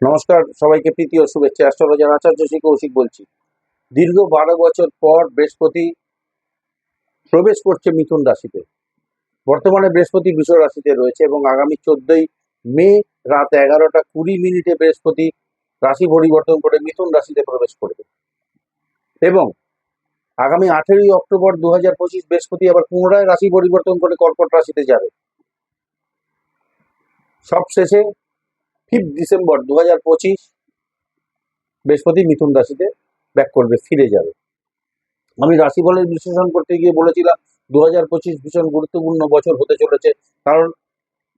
নমস্কার, সবাইকে প্রীতি ও শুভেচ্ছা। অ্যাস্ট্রোলজার আচার্য শ্রী কৌশিক বলছি। দীর্ঘ বারো বছর পর বৃহস্পতি প্রবেশ করছে মিথুন রাশিতে। বর্তমানে বৃহস্পতি বিষ রাশিতে রয়েছে এবং আগামী চোদ্দই মে রাত এগারোটা কুড়ি মিনিটে বৃহস্পতি রাশি পরিবর্তন করে মিথুন রাশিতে প্রবেশ করবে। এবং আগামী আঠেরোই অক্টোবর দু হাজার পঁচিশ বৃহস্পতি আবার পুনরায় রাশি পরিবর্তন করে কর্কট রাশিতে যাবে। সবশেষে ফিফথ ডিসেম্বর দু হাজার পঁচিশ বৃহস্পতি মিথুন রাশিতে ব্যাক করবে, ফিরে যাবে। আমি রাশি ফলের বিশ্লেষণ করতে গিয়ে বলেছিলাম দু হাজার পঁচিশ ভীষণ গুরুত্বপূর্ণ বছর হতে চলেছে। কারণ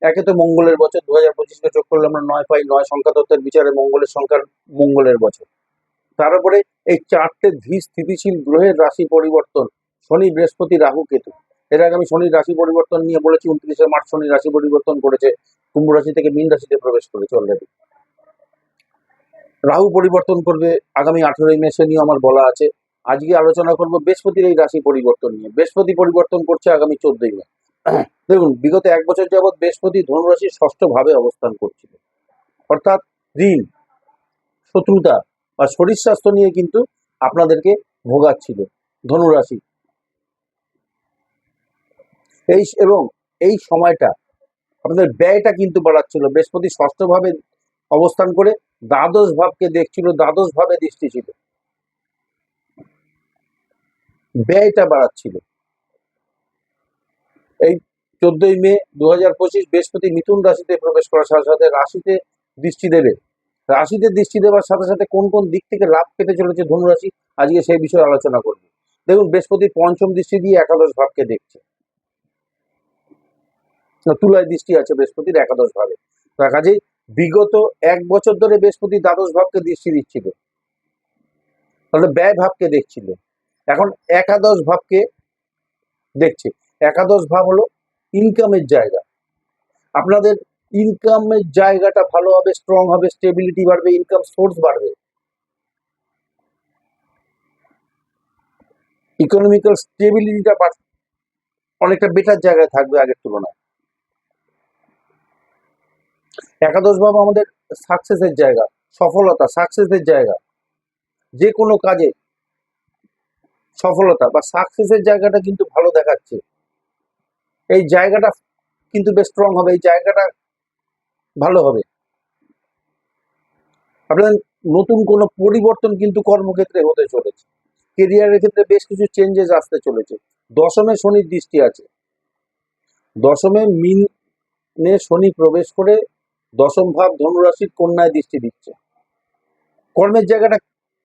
একে তো মঙ্গলের বছর দু হাজার পঁচিশকে চোখ করলে আমরা নয় পাই নয় সংখ্যা তত্ত্বের বিচারে মঙ্গলের সংখ্যার মঙ্গলের বছর। তার উপরে এই চারটে ধী স্থিতিশীল গ্রহের রাশি পরিবর্তন, শনি, বৃহস্পতি, রাহু, কেতু। এর আগে আমি শনির রাশি পরিবর্তন নিয়ে বলেছি, উনত্রিশে মার্চ শনি রাশি পরিবর্তন করেছে, কুম্ভ রাশি থেকে মীন রাশিতে প্রবেশ করেছে অলরেডি রাহু পরিবর্তন করবে, আগামী আঠেরোই মে সে নিয়ে আমার বলা আছে। আজকে আলোচনা করব বৃহস্পতির এই রাশি পরিবর্তন নিয়ে। বৃহস্পতি পরিবর্তন করছে আগামী চোদ্দই মে। দেখুন, বিগত এক বছর যাবৎ বৃহস্পতি ধনুরাশির ষষ্ঠ ভাবে অবস্থান করছিল। অর্থাৎ ঋণ, শত্রুতা বা শরীর স্বাস্থ্য নিয়ে কিন্তু আপনাদেরকে ভোগাচ্ছিল ধনুরাশি এই এবং এই সময়টা আপনাদের ব্যয়টা কিন্তু বাড়াচ্ছিল। বৃহস্পতি ষষ্ঠ ভাবে অবস্থান করে দ্বাদশ ভাবকে দেখছিল, দ্বাদশ ভাবে দৃষ্টি ছিল। ব্যয়টা বাড়াচ্ছিল। এই চোদ্দই মে দু হাজার পঁচিশ বৃহস্পতি মিথুন রাশিতে প্রবেশ করার সাথে সাথে রাশিতে দৃষ্টি দেবে। রাশিতে দৃষ্টি দেওয়ার সাথে সাথে কোন কোন দিক থেকে লাভ পেতে চলেছে ধনুরাশি, আজকে সেই বিষয়ে আলোচনা করব। দেখুন, বৃহস্পতি পঞ্চম দৃষ্টি দিয়ে একাদশ ভাবকে দেখছে। তুলায় দৃষ্টি আছে বৃহস্পতির একাদশ ভাবে। তার কাজেই বিগত এক বছর ধরে বৃহস্পতি দ্বাদশ ভাবকে দৃষ্টি দিচ্ছিল। তাহলে ব্যয় ভাবকে দেখছিল। এখন একাদশ ভাবকে দেখছে। একাদশ ভাব হলো ইনকামের জায়গা। আপনাদের ইনকামের জায়গাটা ভালো হবে স্ট্রং হবে স্টেবিলিটি বাড়বে ইনকাম সোর্স বাড়বে। ইকোনমিক্যাল স্টেবিলিটিটা অনেকটা বেটার জায়গায় থাকবে আগের তুলনায়। একাদশ ভাব আমাদের সাকসেসের জায়গা, সফলতা সাকসেসের জায়গা। যে কোনো কাজে সফলতা বা সাকসেসের জায়গাটা কিন্তু ভালো দেখাচ্ছে। এই জায়গাটা কিন্তু বেশ স্ট্রং হবে, এই জায়গাটা ভালো হবে। আপনাদের নতুন কোনো পরিবর্তন কিন্তু কর্মক্ষেত্রে হতে চলেছে। কেরিয়ারের ক্ষেত্রে বেশ কিছু চেঞ্জেস আসতে চলেছে। দশমে শনির দৃষ্টি আছে। দশমে মিনে শনি প্রবেশ করে দশম ভাব ধনুরাশির কন্যায় দৃষ্টি দিচ্ছে। কর্মের জায়গাটা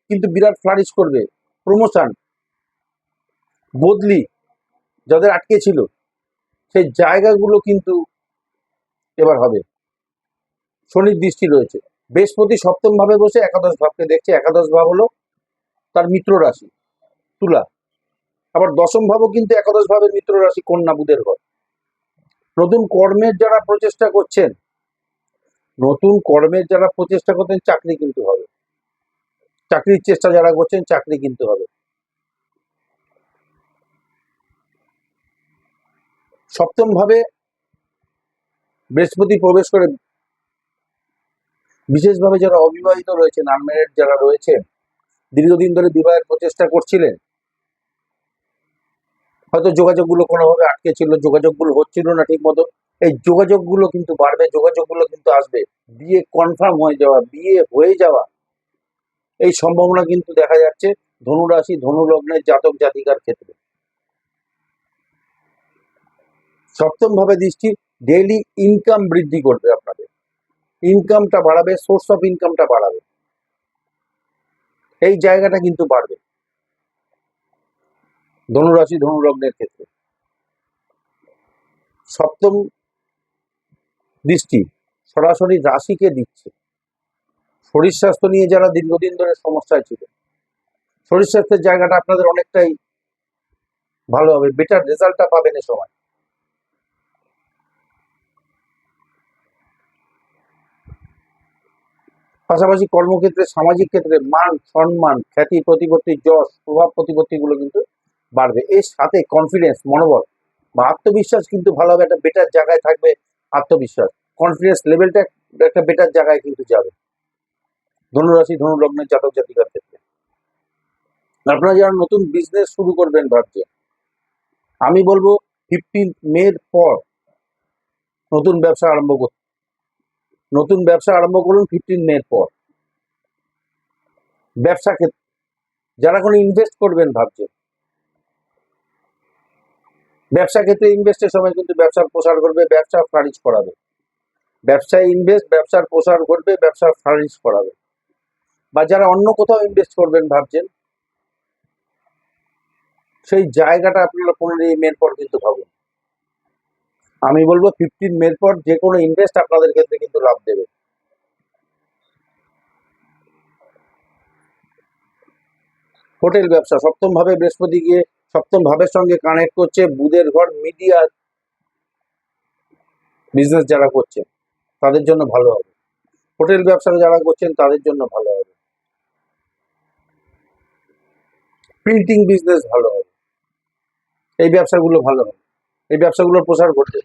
কিন্তু বিরাট ফ্লারিশ করবে। প্রমোশন বদলি যাদের আটকে ছিল, সেই জায়গাগুলো কিন্তু এবার হবে। শনির দৃষ্টি রয়েছে। বৃহস্পতি সপ্তম ভাবে বসে একাদশ ভাবকে দেখছে। একাদশ ভাব হলো তার মিত্র রাশি, তুলা। আবার দশম ভাবও কিন্তু একাদশ ভাবের মিত্র রাশি কন্যা বুধের ঘর নতুন কর্মের যারা প্রচেষ্টা করছেন নতুন কর্মের যারা প্রচেষ্টা করছেন, চাকরি কিন্তু হবে। চাকরির চেষ্টা যারা করছেন, চাকরি কিন্তু হবে। সপ্তম ভাবে বৃহস্পতি প্রবেশ করে বিশেষভাবে যারা অবিবাহিত রয়েছেন আনম্যারিড যারা রয়েছেন, দীর্ঘদিন ধরে বিবাহের প্রচেষ্টা করছিলেন, হয়তো যোগাযোগগুলো কোনোভাবে আটকে ছিল, যোগাযোগগুলো হচ্ছিল না ঠিক মতো এই যোগাযোগগুলো কিন্তু বাড়বে, যোগাযোগগুলো কিন্তু আসবে। বিয়ে কনফার্ম হয়ে যাওয়া, বিয়ে হয়ে যাওয়া, এই সম্ভাবনা কিন্তু দেখা যাচ্ছে ধনুরাশি, ধনুলগ্নের জাতক জাতিকার ক্ষেত্রে। সপ্তম ভাবে দৃষ্টি ডেইলি ইনকাম বৃদ্ধি করবে আপনাদের। ইনকামটা বাড়াবে সোর্স অফ ইনকামটা বাড়াবে। এই জায়গাটা কিন্তু বাড়বে। ধনুরাশি, ধনুলগ্নের ক্ষেত্রে। সপ্তম দৃষ্টি সরাসরি রাশিকে দিচ্ছে। শরীর স্বাস্থ্য নিয়ে যারা দীর্ঘদিন ধরে সমস্যায় ছিল, শরীর স্বাস্থ্যের জায়গাটা আপনাদের অনেকটাই ভালো হবে বেটার রেজাল্টটা পাবেন এ সময়। পাশাপাশি কর্মক্ষেত্রে, সামাজিক ক্ষেত্রে মান, সম্মান, খ্যাতি, প্রতিপত্তি, যশ, প্রভাব প্রতিপত্তিগুলো কিন্তু বাড়বে। এর সাথে কনফিডেন্স মনোবল বা আত্মবিশ্বাস কিন্তু ভালো হবে, একটা বেটার জায়গায় থাকবে আত্মবিশ্বাস কনফিডেন্স লেভেলটা একটা বেটার জায়গায় কিন্তু যাবে। ধনুরাশি ধনুলগ্নের জাতক জাতিকার ক্ষেত্রে। আপনারা যারা নতুন বিজনেস শুরু করবেন ভাবছেন, আমি বলব ফিফটিন মের পর নতুন ব্যবসা আরম্ভ করতে নতুন ব্যবসা আরম্ভ করুন ফিফটিন মের পর। ব্যবসা ক্ষেত্রে যারা কোনো ইনভেস্ট করবেন ভাবছেন ব্যবসা ক্ষেত্রে ইনভেস্টের সময় কিন্তু ব্যবসার প্রসার করবে ব্যবসা ফ্লারিশ করাবে। ব্যবসায় ইনভেস্ট ব্যবসার প্রসার করবে ব্যবসা ফ্লারিশ করাবে। বা যারা অন্য কোথাও ইনভেস্ট করবেন ভাবছেন, সেই জায়গাটা আপনারা পনেরোই মের পর কিন্তু ভাবুন। আমি বলব ফিফটিন মের পর যে কোনো ইনভেস্ট আপনাদের ক্ষেত্রে কিন্তু লাভ দেবে। হোটেল ব্যবসা সপ্তম ভাবে বৃহস্পতি গিয়ে সপ্তম ভাবের সঙ্গে কানেক্ট করছে, বুধের ঘর মিডিয়া বিজনেস যারা করছে, তাদের জন্য ভালো হবে। হোটেল ব্যবসা যারা করছেন, তাদের জন্য ভালো হবে। প্রিন্টিং বিজনেস ভালো হবে। এই ব্যবসাগুলো ভালো হবে। এই ব্যবসাগুলোর প্রসার ঘটবে।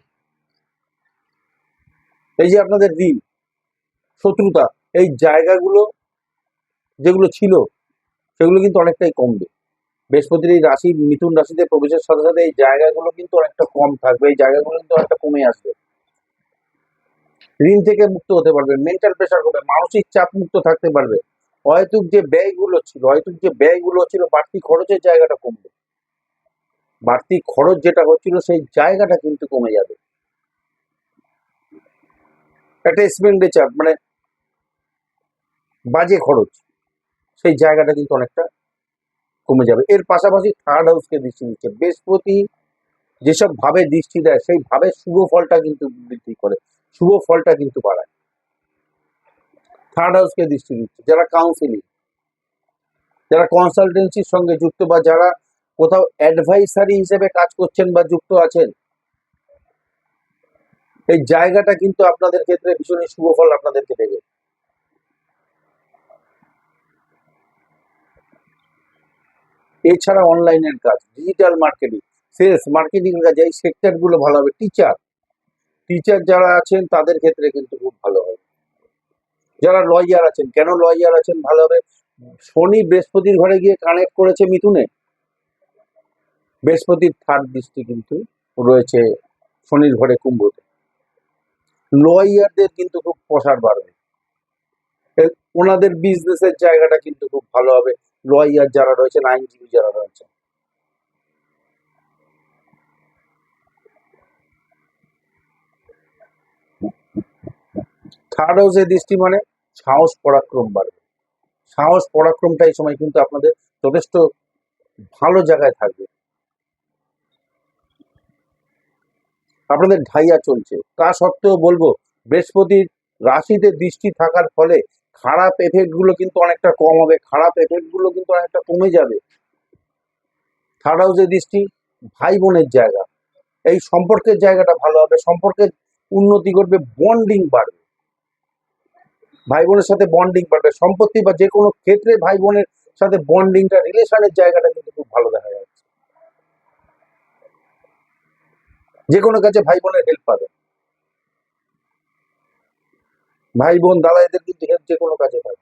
এই যে আপনাদের ঋণ, শত্রুতা, এই জায়গাগুলো যেগুলো ছিল, সেগুলো কিন্তু অনেকটাই কমবে। বৃহস্পতির রাশি, মিথুন রাশিতে প্রবেশের সাথে সাথে এই জায়গাগুলো কিন্তু অনেকটা কম থাকবে। এই জায়গাগুলো কিন্তু অনেকটা কমে আসবে। ঋণ থেকে মুক্ত হতে পারবে। মেন্টাল প্রেশার হবে মানসিক চাপ মুক্ত থাকতে পারবে। অহেতুক যে ব্যয়গুলো ছিল, অহেতুক যে ব্যয়গুলো ছিল, বাড়তি খরচের জায়গাটা কমবে। বাড়তি খরচ যেটা হচ্ছিল, সেই জায়গাটা কিন্তু কমে যাবে। একটা এক্সপেন্ডিচার মানে বাজে খরচ, সেই জায়গাটা কিন্তু অনেকটা কমে যাবে। এর পাশাপাশি থার্ড হাউসকে দৃষ্টি দিচ্ছে। বৃহস্পতি যেসব ভাবে দৃষ্টি দেয়, সেই ভাবে শুভ ফলটা কিন্তু বৃদ্ধি করে। শুভ ফলটা কিন্তু বাড়ায়। থার্ড হাউসকে দৃষ্টি দিচ্ছে। যারা কাউন্সিলিং যারা কনসালটেন্সির সঙ্গে যুক্ত বা যারা কোথাও অ্যাডভাইসারি হিসেবে কাজ করছেন বা যুক্ত আছেন, এই জায়গাটা কিন্তু আপনাদের ক্ষেত্রে ভীষণই শুভ ফল আপনাদেরকে দেবে। এছাড়া অনলাইনের কাজ ডিজিটাল মার্কেটিং সেলস মার্কেটিং কাজ, এই সেক্টরগুলো ভালো হবে। টিচার টিচার যারা আছেন তাদের ক্ষেত্রে কিন্তু খুব ভালো হবে। যারা লয়ার আছেন, কেন লয়ার আছেন ভালো হবে? শনি বৃহস্পতির ঘরে গিয়ে কানেক্ট করেছে মিথুনে। বৃহস্পতির থার্ড দৃষ্টি কিন্তু রয়েছে শনির ঘরে কুম্ভতে। লয়ারদের কিন্তু খুব প্রসার বাড়বে। ওনাদের বিজনেসের জায়গাটা কিন্তু খুব ভালো হবে। লয়ার যারা রয়েছেন আইনজীবী যারা রয়েছেন থার্ড হাউসের দৃষ্টি মানে সাহস, পরাক্রম বাড়বে। সাহস, পরাক্রমটা এই সময় কিন্তু আপনাদের যথেষ্ট ভালো জায়গায় থাকবে। আপনাদের ঢাইয়া চলছে। তা সত্ত্বেও বলব, বৃহস্পতির রাশিতে দৃষ্টি থাকার ফলে খারাপ এফেক্টগুলো কিন্তু অনেকটা কম হবে, খারাপ এফেক্টগুলো কিন্তু অনেকটা কমে যাবে। থার্ড হাউসের দৃষ্টি, ভাই বোনের জায়গা। এই সম্পর্কের জায়গাটা ভালো হবে, সম্পর্কের উন্নতি করবে বন্ডিং বাড়বে। ভাই বোনের সাথে বন্ডিং বাড়বে, সম্পত্তি বা যে কোনো ক্ষেত্রে ভাই বোনের সাথে বন্ডিংটা রিলেশনের জায়গাটা কিন্তু খুব ভালো দেখা যাচ্ছে। যে কোনো কাজে ভাই বোনের হেল্প পাবে। ভাই বোন দাদা এদের কিন্তু হেল্প যে কোনো কাজে পাবে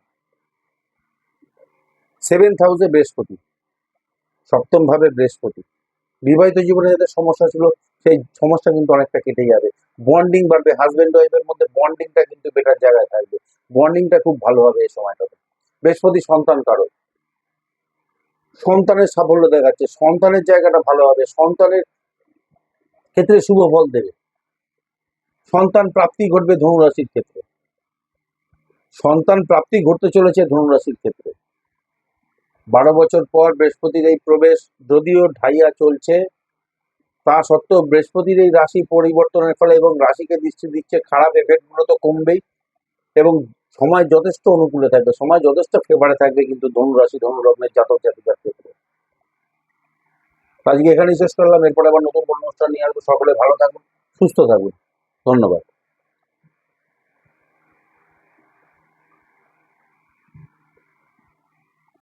সেভেন্থ হাউসে বৃহস্পতি, সপ্তম ভাবে বৃহস্পতি। বিবাহিত জীবনে যাদের সমস্যা ছিল, সেই সমস্যা কিন্তু অনেকটা কেটে যাবে। বন্ডিং বাড়বে হাজবেন্ড ওয়াইফের মধ্যে বন্ডিংটা কিন্তু বেটার জায়গায় থাকবে। বন্ডিংটা খুব ভালো হবে এই সময়টাতে। বৃহস্পতি সন্তান কারও সন্তানের সাফল্য দেখাচ্ছে। সন্তানের জায়গাটা ভালো হবে। সন্তানের ক্ষেত্রে শুভ ফল দেবে। সন্তান প্রাপ্তি ঘটবে ধনুরাশির ক্ষেত্রে। সন্তান প্রাপ্তি ঘটতে চলেছে ধনুরাশির ক্ষেত্রে। বারো বছর পর বৃহস্পতির এই প্রবেশ যদিও ঢাইয়া চলছে, তা সত্ত্বেও বৃহস্পতির এই রাশি পরিবর্তনের ফলে এবং রাশিকে দৃষ্টি দিচ্ছে খারাপ এফেক্টগুলো তো কমবেই এবং সময় যথেষ্ট অনুকূলে থাকবে, সময় যথেষ্ট ফেভারে থাকবে কিন্তু ধনু রাশি ধনু জাতক জাতিকার ক্ষেত্রে। আজকে এখানেই শেষ করলাম, এরপরে আবার নতুন কোনো অনুষ্ঠান নিয়ে আসব। সকলে ভালো থাকুন, সুস্থ থাকুন। ধন্যবাদ।